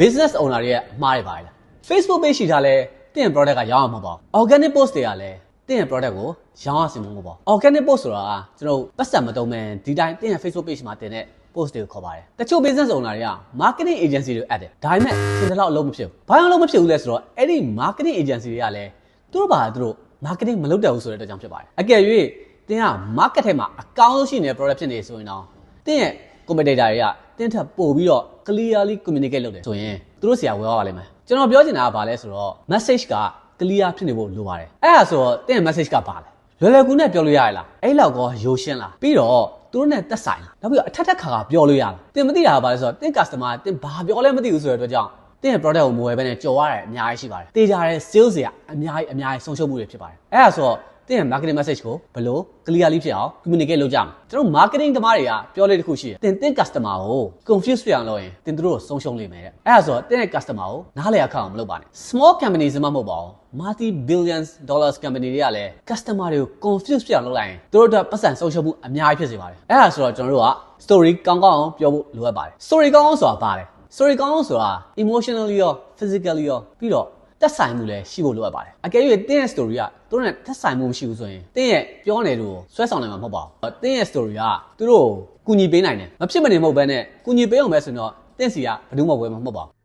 business owner တွေရဲ့အမှားတွေပါလား Facebook page ရှိထားလဲတင့်ရဲ့ product ကရောင်းအောင်မဟုတ်ပါဘူး organic post တွေကလည်းတင့်ရဲ့ product ကိုရောင်းရစီမမဟုတ်ပါဘူး organic post ဆိုတာကကျွန်တော်ပတ်စံမတုံးမဲ့ဒီတိုင်းတင့်ရဲ့ Facebook page မှာတင်တဲ့ post တွေကိုခေါ်ပါတယ်တချို့ business owner တွေက marketing agency တွေအပ်တယ်ဒါပေမဲ့သင်တလောက်အလုပ်မဖြစ်ဘူးဘာကြောင့်အလုပ်မဖြစ်ဘူးလဲဆိုတော့အဲ့ဒီ marketing agency တွေကလည်းသူတို့ဘာသူတို့ marketing မလုပ်တတ်ဘူးဆိုတဲ့အတွက်ကြောင့်ဖြစ်ပါတယ်အကယ်၍တင်းက market ထဲမှာအကောင်းဆုံးရှိနေတဲ့ product ဖြစ်နေဆိုရင်တော့တင်းရဲ့ competitor တွေကတင်းထပ်ပို့ပြီးတော့ clearly communicate လုပ်တယ်ဆိုရင်သူတို့ဆရာဝယ်သွားပါလိမ့်မယ်ကျွန်တော်ပြောချင်တာကဘာလဲဆိုတော့ message က clear ဖြစ်နေဖို့လိုပါတယ်အဲ့ဒါဆိုတော့တင်းရဲ့ message ကဘာလဲလွယ်လွယ်ကူနဲ့ပြောလို့ရရလားအဲ့လောက်ကောရိုးရှင်းလားပြီးတော့သူတို့နဲ့သက်ဆိုင်လားနောက်ပြီးတော့အထက်ထက်ခါခါပြောလို့ရလားတင်းမသိတာကဘာလဲဆိုတော့တင်း customer တင်းဘာပြောလဲမသိဘူးဆိုတဲ့အတွက်ကြောင့်တင်းရဲ့ product ကိုမဝယ်ဘဲနဲ့ကြော်ရတယ်အများကြီးရှိပါတယ်တေးကြတဲ့ sales တွေကအများကြီးအများကြီးဆုံးရှုံးမှုတွေဖြစ်ပါတယ်အဲ့ဒါဆိုတော့ တင်းရဲ့ marketing message ကိုဘယ်လို clearly ဖြစ်အောင် communicate လုပ်ကြမလဲကျွန်တော် marketing သမားတွေကပြောလေးတစ်ခုရှိတယ်တင်းတင်း customer ကို confuse ဖြစ်အောင်လုပ်ရင်တင်းတို့ကိုဆုံးရှုံးလိမ့်မယ်တဲ့အဲ့ဒါဆိုတော့တင်းရဲ့ customer ကိုနားလည်အောင်အောင်မလုပ်ပါနဲ့ small companies မှမဟုတ်ပါဘူး multi billions dollars company တွေကလည်း customer တွေကို confuse ဖြစ်အောင်လုပ်လိုက်ရင်သူတို့အတွက်ပတ်စံဆုံးရှုံးမှုအများကြီးဖြစ်စေပါတယ်အဲ့ဒါဆိုတော့ကျွန်တော်တို့က story ကောင်းကောင်းအောင်ပြောဖို့လိုအပ်ပါတယ် story ကောင်းအောင်ဆိုတာဘာလဲ story ကောင်းအောင်ဆိုတာ emotionally ရော physically ရောပြီးတော့ တက်ဆိုင်မှုလည်းရှိဖို့လိုအပ်ပါတယ်အကယ်၍တင်းရဲ့ story ကသူတို့နဲ့တက်ဆိုင်မှုမရှိဘူးဆိုရင်တင်းရဲ့ပြောနေလို့ဆွဲဆောင်နိုင်မှာမဟုတ်ပါဘူးတင်းရဲ့ story ကသူတို့ကိုကူညီပေးနိုင်တယ်မဖြစ်မနေမဟုတ်ဘဲနဲ့ကူညီပေးအောင်ပဲဆိုတော့တင်းစီကဘယ်သူမှဝယ်မှာမဟုတ်ပါဘူး